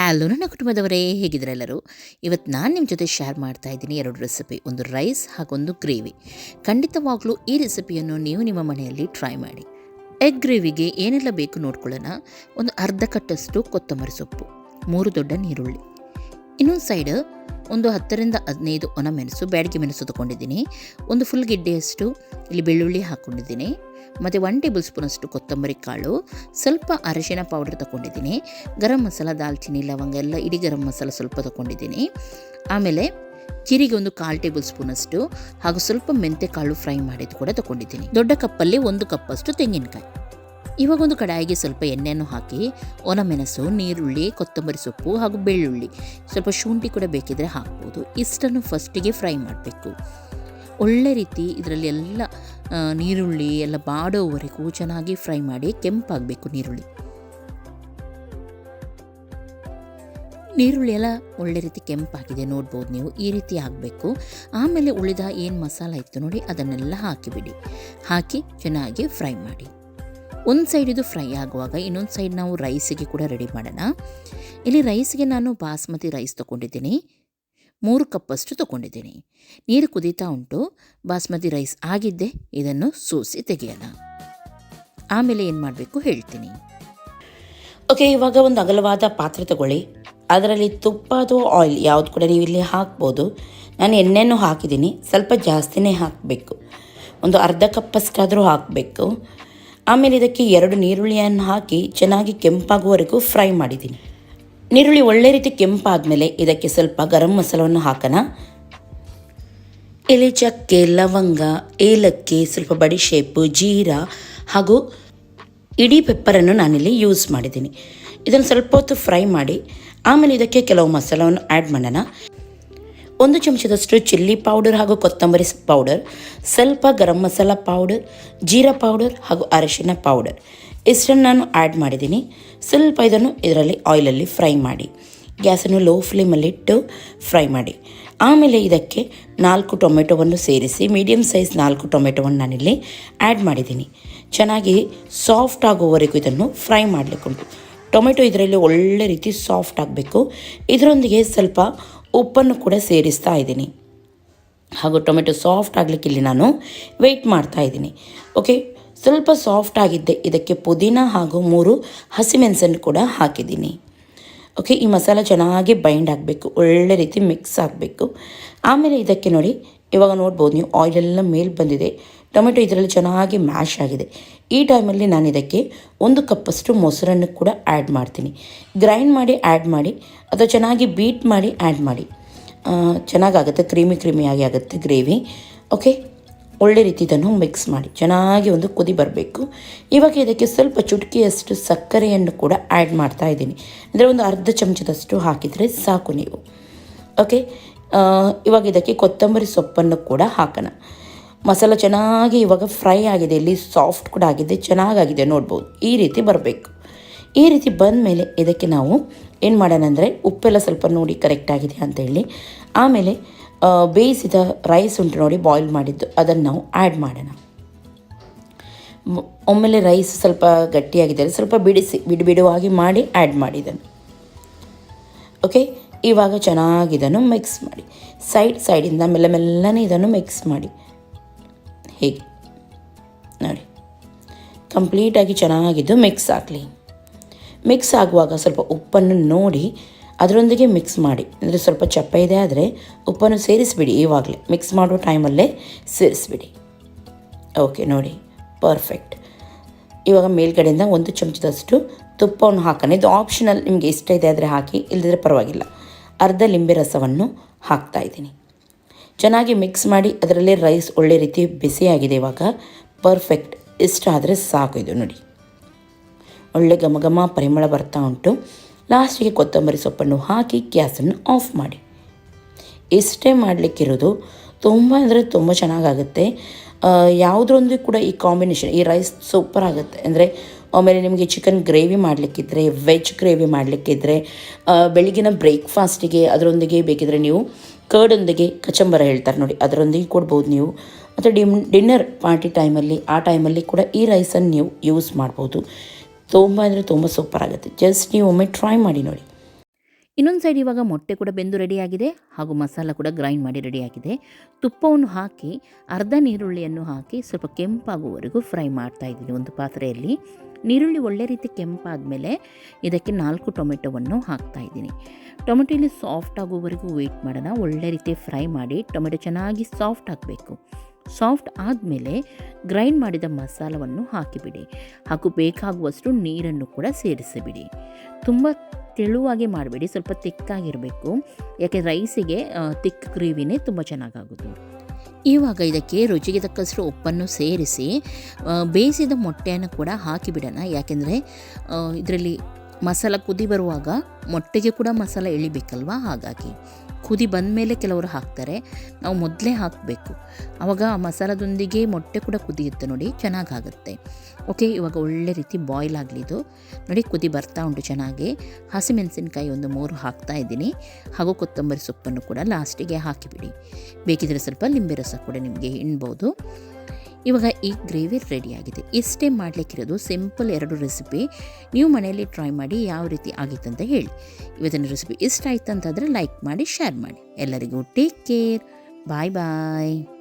Hello, ನನ್ನ ಕುಟುಂಬದವರೇ ಹೇಗಿದ್ರೆ ಎಲ್ಲರೂ ಇವತ್ತು ನಾನು ನಿಮ್ಮ ಜೊತೆ ಶೇರ್ ಮಾಡ್ತಾ ಇದ್ದೀನಿ ಎರಡು ರೆಸಿಪಿ ಒಂದು ರೈಸ್ ಹಾಗೊಂದು ಗ್ರೇವಿ ಖಂಡಿತವಾಗ್ಲೂ ಈ ರೆಸಿಪಿಯನ್ನು ನೀವು ನಿಮ್ಮ ಮನೆಯಲ್ಲಿ ಟ್ರೈ ಮಾಡಿ. ಎಗ್ ಗ್ರೇವಿಗೆ ಏನೆಲ್ಲ ಬೇಕು ನೋಡ್ಕೊಳ್ಳೋಣ. ಒಂದು ಅರ್ಧ ಕಟ್ಟಷ್ಟು ಕೊತ್ತಂಬರಿ ಸೊಪ್ಪು, ಮೂರು ದೊಡ್ಡ ನೀರುಳ್ಳಿ. ಇನ್ನೊಂದು ಸೈಡ್ ಒಂದು ಹತ್ತರಿಂದ ಹದಿನೈದು ಒಣ ಮೆಣಸು, ಬ್ಯಾಡಿಗೆ ಮೆಣಸು ತಗೊಂಡಿದ್ದೀನಿ. ಒಂದು ಫುಲ್ ಗಿಡ್ಡೆಯಷ್ಟು ಇಲ್ಲಿ ಬೆಳ್ಳುಳ್ಳಿ ಹಾಕ್ಕೊಂಡಿದ್ದೀನಿ ಮತ್ತು ಒನ್ ಟೇಬಲ್ ಸ್ಪೂನಷ್ಟು ಕೊತ್ತಂಬರಿ ಕಾಳು, ಸ್ವಲ್ಪ ಅರಿಶಿನ ಪೌಡರ್ ತಗೊಂಡಿದ್ದೀನಿ. ಗರಂ ಮಸಾಲ ದಾಲ್ಚಿನ್ನಿ ಲವಂಗ ಎಲ್ಲ ಇಡೀ ಗರಂ ಮಸಾಲ ಸ್ವಲ್ಪ ತಗೊಂಡಿದ್ದೀನಿ. ಆಮೇಲೆ ಜೀರಿಗೆ ಒಂದು ಕಾಲು ಟೇಬಲ್ ಸ್ಪೂನಷ್ಟು ಹಾಗೂ ಸ್ವಲ್ಪ ಮೆಂತೆ ಕಾಳು ಫ್ರೈ ಮಾಡಿದ್ದು ಕೂಡ ತಗೊಂಡಿದ್ದೀನಿ. ದೊಡ್ಡ ಕಪ್ಪಲ್ಲಿ ಒಂದು ಕಪ್ಪಷ್ಟು ತೆಂಗಿನಕಾಯಿ. ಇವಾಗ ಒಂದು ಕಡಾಯಿಗೆ ಸ್ವಲ್ಪ ಎಣ್ಣೆಯನ್ನು ಹಾಕಿ, ಒಣಮೆಣಸು, ನೀರುಳ್ಳಿ, ಕೊತ್ತಂಬರಿ ಸೊಪ್ಪು ಹಾಗೂ ಬೆಳ್ಳುಳ್ಳಿ. ಸ್ವಲ್ಪ ಶುಂಠಿ ಕೂಡ ಬೇಕಿದ್ರೆ ಹಾಕ್ಬೋದು. ಇಷ್ಟನ್ನು ಫಸ್ಟಿಗೆ ಫ್ರೈ ಮಾಡಬೇಕು. ಒಳ್ಳೆ ರೀತಿ ಇದರಲ್ಲಿ ಎಲ್ಲ ನೀರುಳ್ಳಿ ಎಲ್ಲ ಬಾಡೋವರೆಗೂ ಚೆನ್ನಾಗಿ ಫ್ರೈ ಮಾಡಿ ಕೆಂಪಾಗಬೇಕು ನೀರುಳ್ಳಿ. ನೀರುಳ್ಳಿ ಎಲ್ಲ ಒಳ್ಳೆ ರೀತಿ ಕೆಂಪಾಗಿದೆ, ನೋಡ್ಬೋದು ನೀವು. ಈ ರೀತಿ ಆಗಬೇಕು ಆಮೇಲೆ ಉಳಿದ ಏನು ಮಸಾಲ ಇತ್ತು ನೋಡಿ, ಅದನ್ನೆಲ್ಲ ಹಾಕಿಬಿಡಿ. ಹಾಕಿ ಚೆನ್ನಾಗಿ ಫ್ರೈ ಮಾಡಿ. ಒಂದು ಸೈಡ್ ಇದು ಫ್ರೈ ಆಗುವಾಗ, ಇನ್ನೊಂದು ಸೈಡ್ ನಾವು ರೈಸಿಗೆ ಕೂಡ ರೆಡಿ ಮಾಡೋಣ. ಇಲ್ಲಿ ರೈಸ್ಗೆ ನಾನು ಬಾಸ್ಮತಿ ರೈಸ್ ತೊಗೊಂಡಿದ್ದೀನಿ. ಮೂರು ಕಪ್ಪಷ್ಟು ತೊಗೊಂಡಿದ್ದೀನಿ. ನೀರು ಕುದೀತಾ ಉಂಟು. ಬಾಸ್ಮತಿ ರೈಸ್ ಆಗಿದ್ದೆ ಇದನ್ನು ಸೋಸಿ ತೆಗೆಯೋಣ. ಆಮೇಲೆ ಏನು ಮಾಡಬೇಕು ಹೇಳ್ತೀನಿ. ಓಕೆ ಇವಾಗ ಒಂದು ಅಗಲವಾದ ಪಾತ್ರೆ ತಗೊಳ್ಳಿ. ಅದರಲ್ಲಿ ತುಪ್ಪ ಅಥವಾ ಆಯಿಲ್ ಯಾವುದು ಕೂಡ ನೀವು ಇಲ್ಲಿ ಹಾಕ್ಬೋದು. ನಾನು ಎಣ್ಣೆನೂ ಹಾಕಿದ್ದೀನಿ. ಸ್ವಲ್ಪ ಜಾಸ್ತಿನೇ ಹಾಕಬೇಕು. ಒಂದು ಅರ್ಧ ಕಪ್ಪಷ್ಟಾದರೂ ಹಾಕಬೇಕು. ಆಮೇಲೆ ಇದಕ್ಕೆ ಎರಡು ನೀರುಳ್ಳಿಯನ್ನು ಹಾಕಿ ಚೆನ್ನಾಗಿ ಕೆಂಪಾಗುವವರೆಗೂ ಫ್ರೈ ಮಾಡಿದ್ದೀನಿ. ನೀರುಳ್ಳಿ ಒಳ್ಳೆ ರೀತಿ ಕೆಂಪಾದಮೇಲೆ ಇದಕ್ಕೆ ಸ್ವಲ್ಪ ಗರಂ ಮಸಾಲವನ್ನು ಹಾಕೋಣ. ಎಲೆ ಚಕ್ಕೆ ಲವಂಗ, ಏಲಕ್ಕಿ, ಸ್ವಲ್ಪ ಬಡಿ ಶೇಪು, ಜೀರಾ ಹಾಗೂ ಇಡೀ ಪೆಪ್ಪರನ್ನು ನಾನಿಲ್ಲಿ ಯೂಸ್ ಮಾಡಿದ್ದೀನಿ. ಇದನ್ನು ಸ್ವಲ್ಪ ಹೊತ್ತು ಫ್ರೈ ಮಾಡಿ ಆಮೇಲೆ ಇದಕ್ಕೆ ಕೆಲವು ಮಸಾಲವನ್ನು ಆ್ಯಡ್ ಮಾಡೋಣ. ಒಂದು ಚಮಚದಷ್ಟು ಚಿಲ್ಲಿ ಪೌಡರ್ ಹಾಗೂ ಕೊತ್ತಂಬರಿ ಪೌಡರ್ ಸ್ವಲ್ಪ ಗರಂ ಮಸಾಲ ಪೌಡರ್ ಜೀರಾ ಪೌಡರ್ ಹಾಗೂ ಅರಶಿನ ಪೌಡರ್ ಇಷ್ಟನ್ನು ನಾನು ಆ್ಯಡ್ ಮಾಡಿದ್ದೀನಿ. ಸ್ವಲ್ಪ ಇದನ್ನು ಇದರಲ್ಲಿ ಆಯಿಲಲ್ಲಿ ಫ್ರೈ ಮಾಡಿ. ಗ್ಯಾಸನ್ನು ಲೋ ಫ್ಲೇಮಲ್ಲಿಟ್ಟು ಫ್ರೈ ಮಾಡಿ. ಆಮೇಲೆ ಇದಕ್ಕೆ ನಾಲ್ಕು ಟೊಮೆಟೊವನ್ನು ಸೇರಿಸಿ ಮೀಡಿಯಮ್ ಸೈಜ್ ನಾಲ್ಕು ಟೊಮೆಟೊವನ್ನು ನಾನಿಲ್ಲಿ ಆ್ಯಡ್ ಮಾಡಿದ್ದೀನಿ. ಚೆನ್ನಾಗಿ ಸಾಫ್ಟ್ ಆಗುವವರೆಗೂ ಇದನ್ನು ಫ್ರೈ ಮಾಡಲಿಕ್ಕುಂಟು. ಟೊಮೆಟೊ ಇದರಲ್ಲಿ ಒಳ್ಳೆ ರೀತಿ ಸಾಫ್ಟ್ ಆಗಬೇಕು. ಇದರೊಂದಿಗೆ ಸ್ವಲ್ಪ ಉಪ್ಪನ್ನು ಕೂಡ ಸೇರಿಸ್ತಾ ಇದ್ದೀನಿ. ಹಾಗೂ ಟೊಮೆಟೊ ಸಾಫ್ಟ್ ಆಗಲಿಕ್ಕೆ ಇಲ್ಲಿ ನಾನು ವೆಯ್ಟ್ ಮಾಡ್ತಾ ಇದ್ದೀನಿ. ಓಕೆ ಸ್ವಲ್ಪ ಸಾಫ್ಟ್ ಆಗಿದ್ದೆ. ಇದಕ್ಕೆ ಪುದೀನ ಹಾಗೂ ಮೂರು ಹಸಿಮೆಣಸನ್ನು ಕೂಡ ಹಾಕಿದ್ದೀನಿ. ಓಕೆ ಈ ಮಸಾಲ ಚೆನ್ನಾಗಿ ಬೈಂಡ್ ಆಗಬೇಕು. ಒಳ್ಳೆ ರೀತಿ ಮಿಕ್ಸ್ ಆಗಬೇಕು. ಆಮೇಲೆ ಇದಕ್ಕೆ ನೋಡಿ ಇವಾಗ ನೋಡ್ಬೋದು, ನೀವು ಆಯಿಲೆಲ್ಲ ಮೇಲೆ ಬಂದಿದೆ. ಟೊಮೆಟೊ ಇದರಲ್ಲಿ ಚೆನ್ನಾಗಿ ಮ್ಯಾಶ್ ಆಗಿದೆ. ಈ ಟೈಮಲ್ಲಿ ನಾನು ಇದಕ್ಕೆ ಒಂದು ಕಪ್ಪಷ್ಟು ಮೊಸರನ್ನು ಕೂಡ ಆ್ಯಡ್ ಮಾಡ್ತೀನಿ. ಗ್ರೈಂಡ್ ಮಾಡಿ ಆ್ಯಡ್ ಮಾಡಿ, ಅಥವಾ ಚೆನ್ನಾಗಿ ಬೀಟ್ ಮಾಡಿ ಆ್ಯಡ್ ಮಾಡಿ. ಚೆನ್ನಾಗಾಗುತ್ತೆ, ಕ್ರೀಮಿ ಕ್ರೀಮಿಯಾಗಿ ಆಗುತ್ತೆ ಗ್ರೇವಿ ಓಕೆ ಒಳ್ಳೆ ರೀತಿ ಇದನ್ನು ಮಿಕ್ಸ್ ಮಾಡಿ. ಚೆನ್ನಾಗಿ ಒಂದು ಕುದಿ ಬರಬೇಕು. ಇವಾಗ ಇದಕ್ಕೆ ಸ್ವಲ್ಪ ಚುಟಕಿಯಷ್ಟು ಸಕ್ಕರೆಯನ್ನು ಕೂಡ ಆ್ಯಡ್ ಮಾಡ್ತಾ ಇದ್ದೀನಿ. ಅಂದರೆ ಒಂದು ಅರ್ಧ ಚಮಚದಷ್ಟು ಹಾಕಿದರೆ ಸಾಕು ನೀವು. ಓಕೆ ಇವಾಗ ಇದಕ್ಕೆ ಕೊತ್ತಂಬರಿ ಸೊಪ್ಪನ್ನು ಕೂಡ ಹಾಕೋಣ. ಮಸಾಲ ಚೆನ್ನಾಗಿ ಇವಾಗ ಫ್ರೈ ಆಗಿದೆ, ಇಲ್ಲಿ ಸಾಫ್ಟ್ ಕೂಡ ಆಗಿದೆ, ಚೆನ್ನಾಗಾಗಿದೆ, ನೋಡ್ಬೋದು. ಈ ರೀತಿ ಬರಬೇಕು. ಈ ರೀತಿ ಬಂದ ಮೇಲೆ ಇದಕ್ಕೆ ನಾವು ಏನು ಮಾಡೋಣ ಅಂದರೆ ಉಪ್ಪೆಲ್ಲ ಸ್ವಲ್ಪ ನೋಡಿ ಕರೆಕ್ಟ್ ಆಗಿದೆ ಅಂತ ಹೇಳಿ, ಆಮೇಲೆ ಬೇಯಿಸಿದ ರೈಸ್ ಉಂಟು ನೋಡಿ ಬಾಯ್ಲ್ ಮಾಡಿದ್ದು, ಅದನ್ನು ನಾವು ಆ್ಯಡ್ ಮಾಡೋಣ. ಒಮ್ಮೆಲೆ ರೈಸ್ ಸ್ವಲ್ಪ ಗಟ್ಟಿಯಾಗಿದೆ, ಸ್ವಲ್ಪ ಬಿಡಿಸಿ, ಬಿಡು, ಬಿಡುವಾಗಿ ಮಾಡಿ ಆ್ಯಡ್ ಮಾಡಿದ್ದಾನೆ ಓಕೆ ಇವಾಗ ಚೆನ್ನಾಗಿ ಇದನ್ನು ಮಿಕ್ಸ್ ಮಾಡಿ. ಸೈಡ್ ಸೈಡಿಂದ ಮೆಲ್ಲ ಮೆಲ್ಲನೆ ಇದನ್ನು ಮಿಕ್ಸ್ ಮಾಡಿ. ಹೀಗೆ? ನೋಡಿ. ಕಂಪ್ಲೀಟಾಗಿ ಚೆನ್ನಾಗಿದ್ದು ಮಿಕ್ಸ್ ಆಗಲಿ. ಮಿಕ್ಸ್ ಆಗುವಾಗ ಸ್ವಲ್ಪ ಉಪ್ಪನ್ನು ನೋಡಿ, ಅದರೊಂದಿಗೆ ಮಿಕ್ಸ್ ಮಾಡಿ. ಅಂದರೆ ಸ್ವಲ್ಪ ಚಪ್ಪ ಇದೆ ಆದರೆ ಉಪ್ಪನ್ನು ಸೇರಿಸಿಬಿಡಿ ಇವಾಗಲೇ. ಮಿಕ್ಸ್ ಮಾಡೋ ಟೈಮಲ್ಲೇ ಸೇರಿಸಿಬಿಡಿ. ಓಕೆ ನೋಡಿ. ಪರ್ಫೆಕ್ಟ್ ಇವಾಗ ಮೇಲ್ಗಡೆಯಿಂದ ಒಂದು ಚಮಚದಷ್ಟು ತುಪ್ಪವನ್ನು ಹಾಕೋಣ. ಇದು ಆಪ್ಷನಲ್ ನಿಮಗೆ ಇಷ್ಟ ಇದೆ ಆದರೆ ಹಾಕಿ ಇಲ್ಲದಿದ್ರೆ ಪರವಾಗಿಲ್ಲ. ಅರ್ಧ ಲಿಂಬೆ ರಸವನ್ನು ಹಾಕ್ತಾ ಇದ್ದೀನಿ. ಚೆನ್ನಾಗಿ ಮಿಕ್ಸ್ ಮಾಡಿ ಅದರಲ್ಲಿ ರೈಸ್ ಒಳ್ಳೆ ರೀತಿ ಬಿಸಿಯಾಗಿದೆ ಇವಾಗ. ಪರ್ಫೆಕ್ಟ್ ಇಷ್ಟ ಆದರೆ ಸಾಕು ಇದು ನೋಡಿ. ಒಳ್ಳೆ ಘಮ ಘಮ ಪರಿಮಳ ಬರ್ತಾ ಉಂಟು. ಲಾಸ್ಟಿಗೆ ಕೊತ್ತಂಬರಿ ಸೊಪ್ಪನ್ನು ಹಾಕಿ ಗ್ಯಾಸನ್ನು ಆಫ್ ಮಾಡಿ. ಇಷ್ಟೇ ಮಾಡಲಿಕ್ಕಿರೋದು ತುಂಬ ಅಂದರೆ ತುಂಬ ಚೆನ್ನಾಗಾಗುತ್ತೆ. ಯಾವುದ್ರೊಂದಿಗೆ ಕೂಡ ಈ ಕಾಂಬಿನೇಷನ್ ಈ ರೈಸ್ ಸೂಪರ್ ಆಗುತ್ತೆ. ಅಂದರೆ ಆಮೇಲೆ ನಿಮಗೆ ಚಿಕನ್ ಗ್ರೇವಿ ಮಾಡಲಿಕ್ಕಿದ್ರೆ ವೆಜ್ ಗ್ರೇವಿ ಮಾಡಲಿಕ್ಕಿದ್ರೆ ಬೆಳಗಿನ ಬ್ರೇಕ್ಫಾಸ್ಟಿಗೆ ಅದರೊಂದಿಗೆ ಬೇಕಿದ್ರೆ ನೀವು ಕರ್ಡೊಂದಿಗೆ ಕಚಂಬರ ಹೇಳ್ತಾರೆ ನೋಡಿ, ಅದರೊಂದಿಗೆ ಕೊಡ್ಬೋದು ನೀವು. ಮತ್ತು ಡಿಮ್ ಡಿನ್ನರ್ ಪಾರ್ಟಿ ಟೈಮಲ್ಲಿ ಆ ಟೈಮಲ್ಲಿ ಕೂಡ ಈ ರೈಸನ್ನು ನೀವು ಯೂಸ್ ಮಾಡ್ಬೋದು. ತುಂಬ ಅಂದರೆ ತುಂಬ ಸೂಪರ್ ಆಗುತ್ತೆ. ಜಸ್ಟ್ ನೀವು ಒಮ್ಮೆ ಟ್ರೈ ಮಾಡಿ ನೋಡಿ. ಇನ್ನೊಂದು ಸೈಡ್ ಇವಾಗ ಮೊಟ್ಟೆ ಕೂಡ ಬೆಂದು ರೆಡಿಯಾಗಿದೆ ಹಾಗೂ ಮಸಾಲ ಕೂಡ ಗ್ರೈಂಡ್ ಮಾಡಿ ರೆಡಿಯಾಗಿದೆ ತುಪ್ಪವನ್ನು ಹಾಕಿ, ಅರ್ಧ ನೀರುಳ್ಳಿಯನ್ನು ಹಾಕಿ, ಸ್ವಲ್ಪ ಕೆಂಪಾಗುವವರೆಗೂ ಫ್ರೈ ಮಾಡ್ತಾ ಇದ್ದೀನಿ ಒಂದು ಪಾತ್ರೆಯಲ್ಲಿ. ನೀರುಳ್ಳಿ ಒಳ್ಳೆ ರೀತಿ ಕೆಂಪಾದಮೇಲೆ ಇದಕ್ಕೆ ನಾಲ್ಕು ಟೊಮೆಟೊವನ್ನು ಹಾಕ್ತಾ ಇದ್ದೀನಿ. ಟೊಮೆಟೊ ಇಲ್ಲಿ ಸಾಫ್ಟ್ ಆಗೋವರೆಗೂ ವೆಯ್ಟ್ ಮಾಡೋಣ. ಒಳ್ಳೆ ರೀತಿ ಫ್ರೈ ಮಾಡಿ ಟೊಮೆಟೊ ಚೆನ್ನಾಗಿ ಸಾಫ್ಟ್ ಆಗಬೇಕು ಸಾಫ್ಟ್ ಆದಮೇಲೆ ಗ್ರೈಂಡ್ ಮಾಡಿದ ಮಸಾಲವನ್ನು ಹಾಕಿಬಿಡಿ. ಹಾಗೂ ಬೇಕಾಗುವಷ್ಟು ನೀರನ್ನು ಕೂಡ ಸೇರಿಸಿಬಿಡಿ. ತುಂಬ ತೆಳುವಾಗಿ ಮಾಡಬೇಡಿ. ಸ್ವಲ್ಪ ತಿಕ್ಕಾಗಿರಬೇಕು ಯಾಕೆ ರೈಸಿಗೆ ತಿಕ್ ಗ್ರೇವಿನೇ ತುಂಬ ಚೆನ್ನಾಗಾಗೋದು. ಇವಾಗ ಇದಕ್ಕೆ ರುಚಿಗೆ ತಕ್ಕಷ್ಟು ಉಪ್ಪನ್ನು ಸೇರಿಸಿ ಬೇಯಿಸಿದ ಮೊಟ್ಟೆಯನ್ನು ಕೂಡ ಹಾಕಿಬಿಡೋಣ. ಯಾಕೆಂದರೆ ಇದರಲ್ಲಿ ಮಸಾಲ ಕುದಿ ಬರುವಾಗ ಮೊಟ್ಟೆಗೆ ಕೂಡ ಮಸಾಲ ಎಳಿಬೇಕಲ್ವಾ? ಹಾಗಾಗಿ. ಕುದಿ ಬಂದ ಮೇಲೆ ಕೆಲವರು ಹಾಕ್ತಾರೆ. ನಾವು ಮೊದಲೇ ಹಾಕಬೇಕು. ಆವಾಗ ಮಸಾಲದೊಂದಿಗೆ ಮೊಟ್ಟೆ ಕೂಡ ಕುದಿಯುತ್ತೆ ನೋಡಿ, ಚೆನ್ನಾಗಾಗುತ್ತೆ. ಓಕೆ, ಇವಾಗ ಒಳ್ಳೆ ರೀತಿ ಬಾಯ್ಲ್ ಆಗಲಿದು ನೋಡಿ, ಕುದಿ ಬರ್ತಾ ಉಂಟು ಚೆನ್ನಾಗಿ. ಹಸಿಮೆಣಸಿನ್ಕಾಯಿ ಒಂದು ಮೂರು ಹಾಕ್ತಾ ಇದ್ದೀನಿ. ಹಾಗೂ ಕೊತ್ತಂಬರಿ ಸೊಪ್ಪನ್ನು ಕೂಡ ಲಾಸ್ಟಿಗೆ ಹಾಕಿಬಿಡಿ. ಬೇಕಿದ್ರೆ ಸ್ವಲ್ಪ ಲಿಂಬೆ ರಸ ಕೂಡ ನಿಮಗೆ ಹಿಂಡ್ಬೋದು. ಇವಾಗ ಈ ಗ್ರೇವಿ ರೆಡಿಯಾಗಿದೆ ಇಷ್ಟೇ ಮಾಡಲಿಕ್ಕಿರೋದು ಸಿಂಪಲ್ ಎರಡು ರೆಸಿಪಿ ನೀವು ಮನೆಯಲ್ಲಿ ಟ್ರೈ ಮಾಡಿ ಯಾವ ರೀತಿ ಆಗಿತ್ತು ಅಂತ ಹೇಳಿ. ಇವತ್ತಿನ ರೆಸಿಪಿ ಇಷ್ಟ ಆಯ್ತು ಅಂತಂದರೆ ಲೈಕ್ ಮಾಡಿ ಶೇರ್ ಮಾಡಿ. ಎಲ್ಲರಿಗೂ ಟೇಕ್ ಕೇರ್ ಬಾಯ್ ಬಾಯ್